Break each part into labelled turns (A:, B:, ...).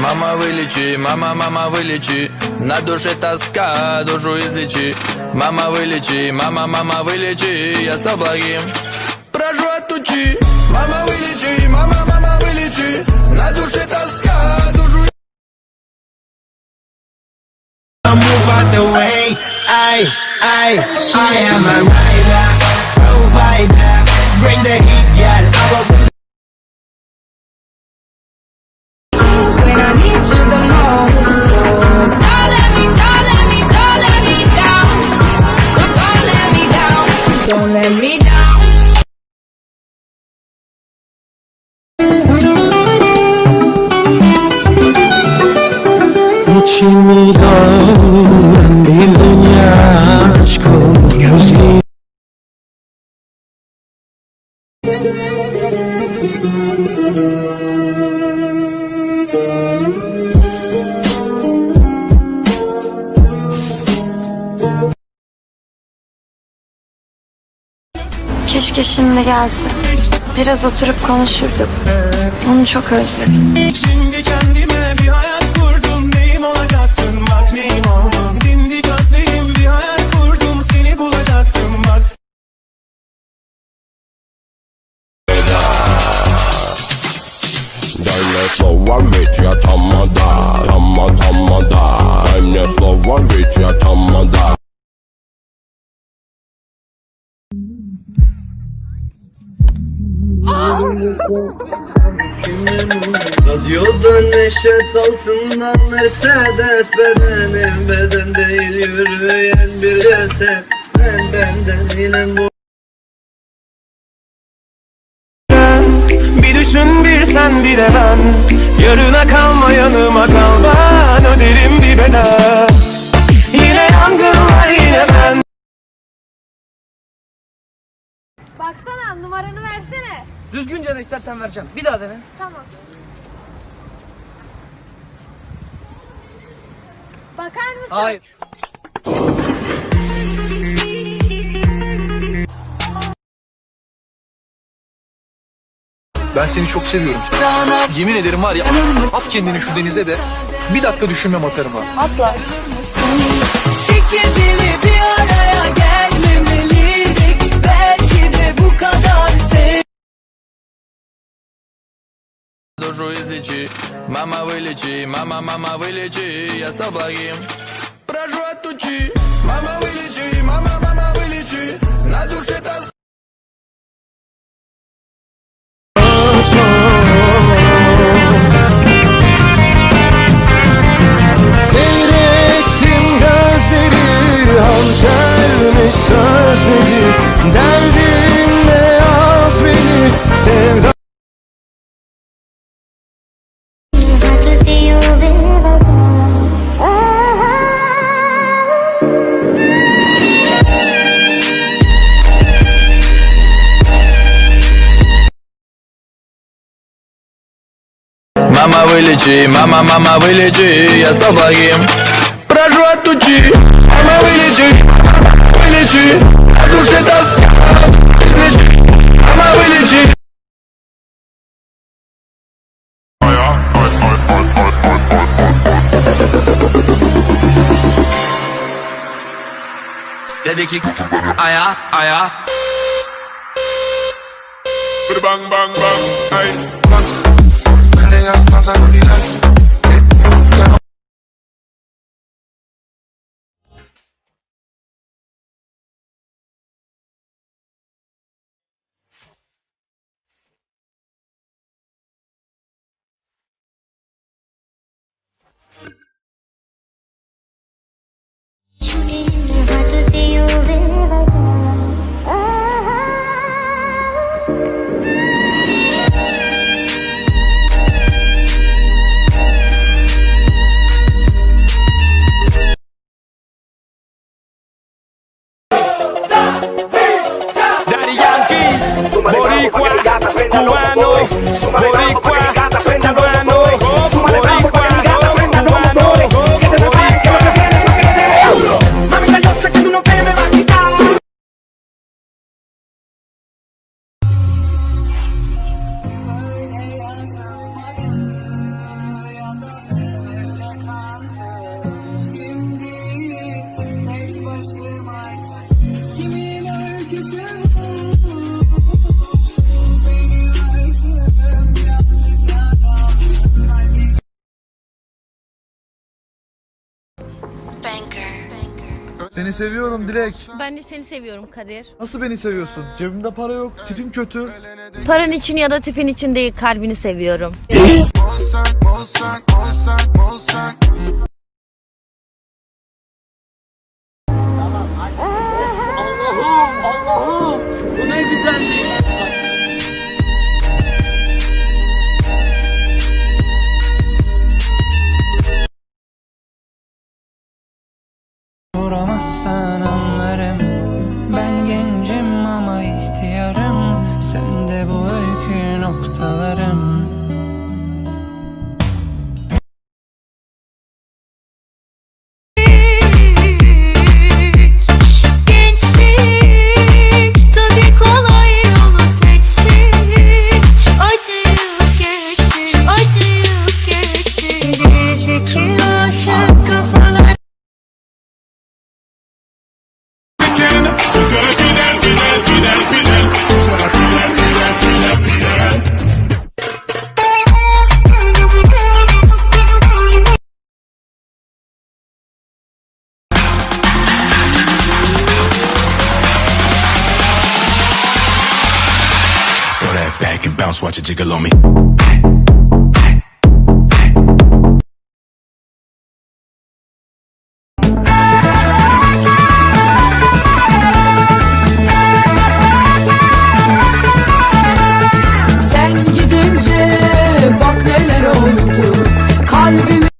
A: мама вылечи, мама, мама вылечи На душе тоска, душу излечи Мама вылечи, мама, мама вылечи Я стал благим, прошу отучи Мама вылечи, мама, мама вылечи На душе тоска, душу
B: I move out the way. I, I, I am a rider, provider. Bring the heat,
C: Keşke şimdi gelse. Biraz oturup konuşurduk. Onu çok özledim.
D: Şimdi kendime
E: Radyoda neşet altından Mercedes Bedenim beden değil yürüyen bir ceset. Ben benden yine bu
D: Bir düşün bir sen bir de ben. Yarına kalma yanıma kal. Ben Öderim bir bedel. Yine yangınlar yine ben.
F: Baksana numaranı versene.
E: Düzgünce de istersen vereceğim bir daha dene
F: Tamam. Bakar mısın?
E: Hayır
G: Ben seni çok seviyorum. Yemin ederim var ya at kendini şu denize de bir dakika düşünmem atarım ha.
H: Çekirgeli bir araya gelmemeliydik.
A: душу излечи Мама вылечи, мама, мама вылечи Я стал благим, прошу отучи Мама вылечи, Мама вылечи, мама, мама вылечи Я стал благим, прошу отучи Мама вылечи, вылечи На душе тоска излечи Мама вылечи
E: Dedi ki aya aya
I: Bang bang bang Ay no se.
J: Seni seviyorum Dilek.
F: Ben de seni seviyorum Kadir.
J: Nasıl beni seviyorsun? Cebimde para yok, tipim kötü.
F: Paran için ya da tipin için değil, kalbini seviyorum.
B: That back and bounce, watch it jiggle on me.
H: Sen gidince bak neler oldu. Kalbimi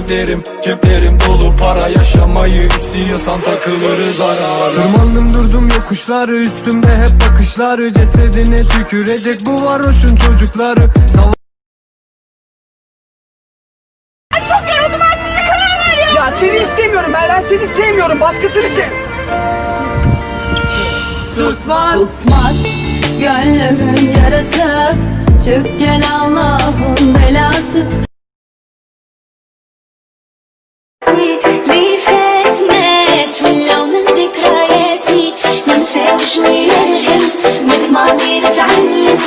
J: ceplerim, ceplerim dolu. Para Yaşamayı istiyorsan takılırız ara ara. Tırmandım durdum yokuşları, üstümde hep bakışları. Cesedine tükürecek bu varoşun çocukları. Sava-
E: Ya seni istemiyorum ben, ben seni sevmiyorum. Başkasını sev. Susmaz.
H: susmaz. Gönlümün yarası Çık gel Allah'ın belası ننسى وشوية نهم من ماضي نتعلم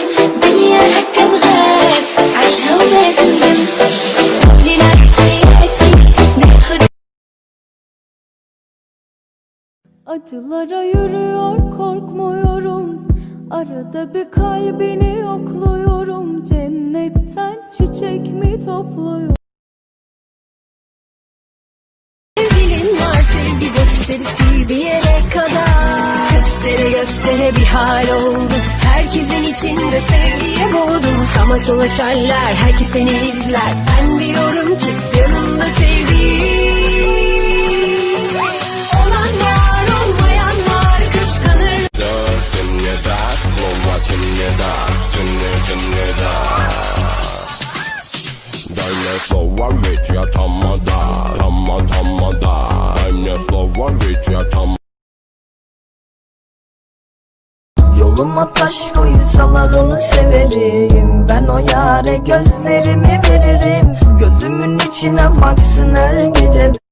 H: دنيا هكا بغات عيشها وما تندم قولي نعيش حياتي ناخد
C: Acılara yürüyor korkmuyorum Arada bir kalbini yokluyorum Cennetten çiçek mi topluyorum
H: Sevgilin var sevgi gösterisi bir yere kadar Göstere göstere bir hal oldu. Herkesin içinde sevgiye boğdum Samaş dolaşarlar herkes seni izler. Ben biliyorum ki yanımda sevdiğin
C: Yoluma taş koysalar onu severim. Ben o yare gözlerimi veririm. Gözümün içine baksın her gece